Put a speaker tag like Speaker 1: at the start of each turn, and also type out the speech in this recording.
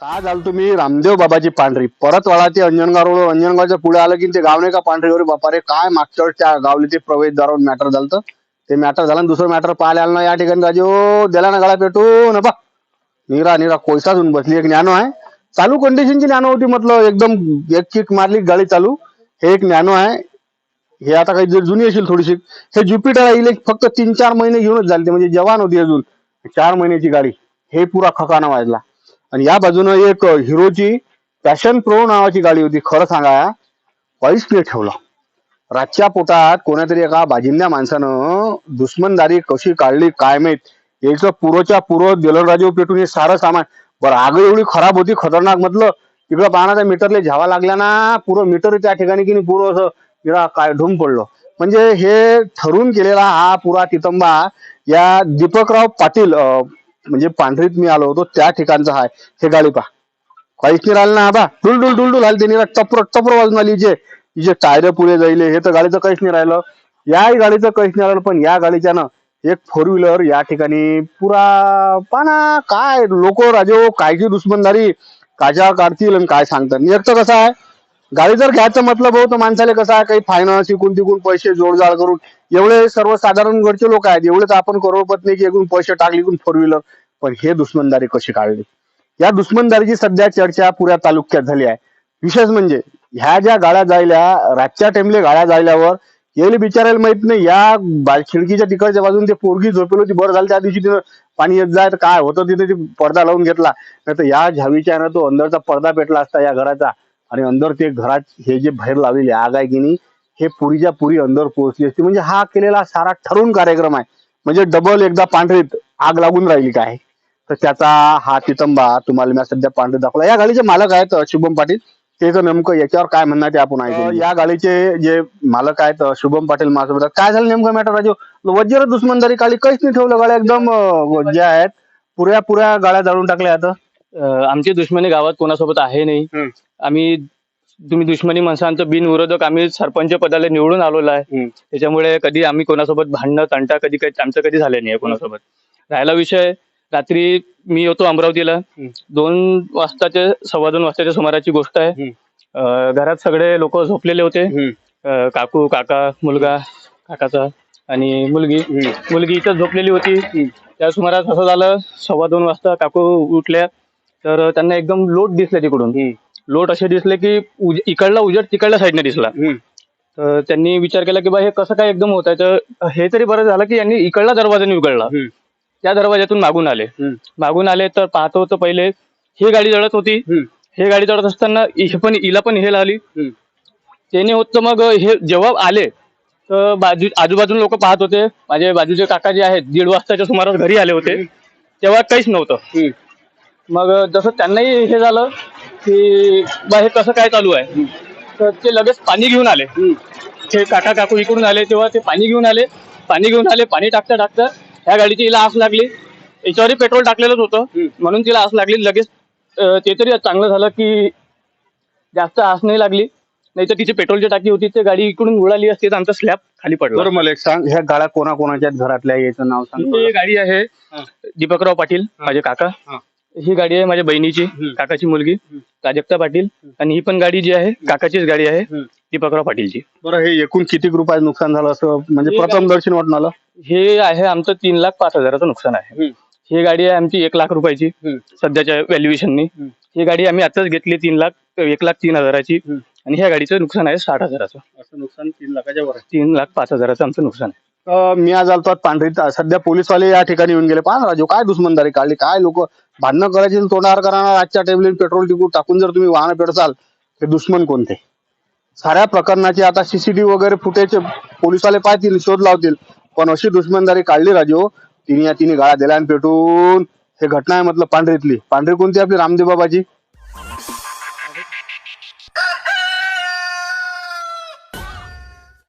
Speaker 1: काय झालं तुम्ही? रामदेव बाबाची पांढरी. परत वळा ते अंजनगाव रोड अंजनगावच्या पुढे आलं की ते गाव नाही का पांढरीवर? बापा रे काय मागच्या त्या गावले ते प्रवेशद्वारावर मॅटर झालं ते मॅटर झालं दुसरं मॅटर पाहायला आलं ना या ठिकाणी राजू दिला ना गळा पेटून बा निरा निरा कोयसा बसली. एक ज्ञानो आहे. चालू कंडिशनची ज्ञानो होती म्हटलं. एकदम एक किक मारली गाडी चालू. हे एक नॅनो आहे. हे आता काही जुनी असेल थोडीशी. हे ज्युपिटर आहे. फक्त तीन चार महिने घेऊनच झाले म्हणजे जवान होती अजून. चार महिन्याची गाडी. हे पुरा खकाना वाजला. आणि या बाजूनं एक हिरोची पॅशन प्रो नावाची गाडी होती. खरं सांगा काहीच नाही ठेवला. रातच्या पोटात कोणातरी एका बाजिंद्या माणसानं दुश्मनदारी कशी काढली काय माहीत? याचं पुरोच्या पुरो दिलराजे पेटून हे सारं सामान. बरं आग एवढी खराब होती खतरनाक म्हटलं तिकडं पाहणार मीटरले झावा लागल्या ना पुरं मीटर त्या ठिकाणी की नाही पुरं असं इकडं काय ढूम पडलं. म्हणजे हे ठरून केलेला हा पुरा तितंबा या दीपकराव पाटील म्हणजे पांढरीत मी आलो होतो त्या ठिकाणचा हाय. हे गाडी पा काहीच नाही राहिलं ना बा डुल डुल डुल डुल आली त्यांनी टप्र वाजून आली. जे जे टायर पुढे जाईले हे तर गाडीचं काहीच नाही राहिलं. याही गाडीचं काहीच नाही राहिलं पण या गाडीच्या ना एक फोर व्हीलर या ठिकाणी पुरा पाना काय लोक राजे हो, कायची दुश्मनदारी काच्या काढतील आणि काय सांगतात. आणि एक तर कसं आहे गाडी जर घ्यायचं मतलब हो तर माणसाला कसं आहे काही फायनान्स इकून तिकून पैसे जोडजाड करून. एवढे सर्वसाधारण घरचे लोक आहेत एवढेच आपण आपण नाही की एकूण पैसे टाकले इकून फोर व्हीलर पण हे दुश्मनदारी कशी काढली? या दुश्मनदारीची सध्या चर्चा पुऱ्या तालुक्यात झाली आहे. विशेष म्हणजे ह्या ज्या गाड्या जायल्या रातच्या टाइमले गाड्या जायल्यावर येईल बिचारायला माहीत नाही या बा- खिडकीच्या तिकडच्या बाजून ते पोरगी झोपेल होती बरं झालं त्या दिवशी तिनं पाणी येत जाय तर काय होतं तिथे ती पडदा लावून घेतला. नाही तर या झावीच्या ना तो अंदरचा पडदा पेटला असता या घराचा. आणि अंदर ते घरात हे जे बाहेर लावलेले आग आहे की नाही हे पुरीच्या पुरी अंदर पोहोचली असती. म्हणजे हा केलेला सारा ठरून कार्यक्रम आहे. म्हणजे डबल एकदा पांढरीत आग लागून राहिली काय? तर त्याचा हा तितंबा तुम्हाला मी सध्या पांढरीत दाखवला. या गाडीचे मालक आहेत शुभम पाटील. ते तर नेमकं याच्यावर काय म्हणणार ते आपण ऐकू या गाडीचे जे मालक आहेत शुभम पाटील माझ्यासोबत आहेत. काय झालं नेमकं मॅटर राजू? वज्र दुश्मनदारी काढली काहीच नाही ठेवलं गाड्या एकदम ज्या आहेत पुऱ्या पुऱ्या गाड्या जाळून टाकल्या आता.
Speaker 2: आमची दुश्मनी गावात कोणासोबत आहे नाही. आम्ही तुम्ही दुश्मनी माणसांचं बिनविरोधक आम्ही सरपंच पदाला निवडून आलेलो आहे. त्याच्यामुळे कधी आम्ही कोणासोबत भांडणं तंटा कधी काही आमचं कधी झालं नाही कोणासोबत. राहिला विषय रात्री मी होतो अमरावतीला. दोन वाजताचे सव्वा दोन वाजताच्या सुमाराची गोष्ट आहे. अं, घरात सगळे लोक झोपलेले होते. अं, काकू काका मुलगा काकाचा आणि मुलगी. मुलगी इथं झोपलेली होती. त्या सुमारास असं झालं सव्वा दोन वाजता काकू उठल्या तर त्यांना एकदम लोट दिसले तिकडून. लोट असे दिसले की उज- इकडला उजेड तिकडल्या साईडने दिसला. तर त्यांनी विचार केला की बा हे कसं काय एकदम होत आहे तर हे तरी बरं झालं की यांनी इकडला दरवाजाने उघडला. त्या दरवाजातून मागून आले.
Speaker 1: हम्म.
Speaker 2: मागून आले तर पाहतो होतं पहिले ही गाडी जळत होती.
Speaker 1: हम्म.
Speaker 2: हे गाडी जळत असताना हि पण हिला पण हे लागली.
Speaker 1: हम्म.
Speaker 2: त्याने होत मग हे जेव्हा आले तर बाजू आजूबाजूला लोक पाहत होते. माझे बाजूचे काका जे आहेत दीड वाजताच्या सुमारास घरी आले होते. तेव्हा काहीच नव्हतं.
Speaker 1: हम्म.
Speaker 2: मग जसं त्यांनाही हे झालं की बा हे कसं काय चालू आहे? तर ते लगेच पाणी घेऊन आले. ते काका काकू इकडून आले तेव्हा ते पाणी घेऊन आले. पाणी घेऊन आले पाणी टाकता टाकता ह्या गाडीची हिला आस लागली. याच्यावरही पेट्रोल टाकलेलंच होतं. म्हणून तिला आस लागली. लगेच अं, ते तरी चांगलं झालं की जास्त आस नाही लागली. नाही तर तिची पेट्रोलची टाकी होती ते गाडी इकडून उडाली असती तर आमचा स्लॅब खाली पडला.
Speaker 1: बरं मला एक सांग. ह्या गाड्या कोणा कोणाच्या घरातल्या याचं नाव सांग
Speaker 2: ही गाडी आहे
Speaker 1: हा.
Speaker 2: दीपकराव पाटील माझे काका.
Speaker 1: हा.
Speaker 2: ही गाडी आहे माझ्या बहिणीची. काकाची मुलगी प्राजक्ता पाटील. आणि ही पण गाडी जी आहे काकाचीच गाडी आहे.
Speaker 1: हम्म.
Speaker 2: दीपकराव पाटीलची
Speaker 1: बरं हे एकूण किती रुपयाचं नुकसान झालं असं म्हणजे प्रथम दर्शन वाटून आलं
Speaker 2: हे आहे आमचं तीन लाख पाच हजाराचं नुकसान आहे. ही गाडी आहे आमची एक लाख रुपयाची. सध्याच्या व्हॅल्युएशननी. ही गाडी आम्ही आताच घेतली तीन लाख एक लाख तीन हजाराची. आणि ह्या गाडीचं नुकसान आहे साठ हजाराचं
Speaker 1: असं नुकसान तीन लाखाच्या वर आहे.
Speaker 2: तीन लाख पाच हजाराचं आमचं नुकसान आहे
Speaker 1: अं, मी आज आलतो आज पांढरीत सध्या पोलीसवाले या ठिकाणी येऊन गेले पहा ना राजू काय दुश्मनदारी काढली काय लोक भांडणं करायची आणि तोंडावर करणार आजच्या टेबल पेट्रोल टिकून टाकून जर तुम्ही वाहन पेटसाल ते दुश्मन कोणते साऱ्या प्रकरणाचे आता सीसीटीव्ही वगैरे फुटेज पोलीसवाले पाहतील शोध लावतील. पण अशी दुश्मनदारी काढली राजू. तिने या तिने गाळा दिला आणि पेटून हे घटना आहे म्हटलं पांढरीतली पांढरी कोणती आपली? रामदेव बाबाची?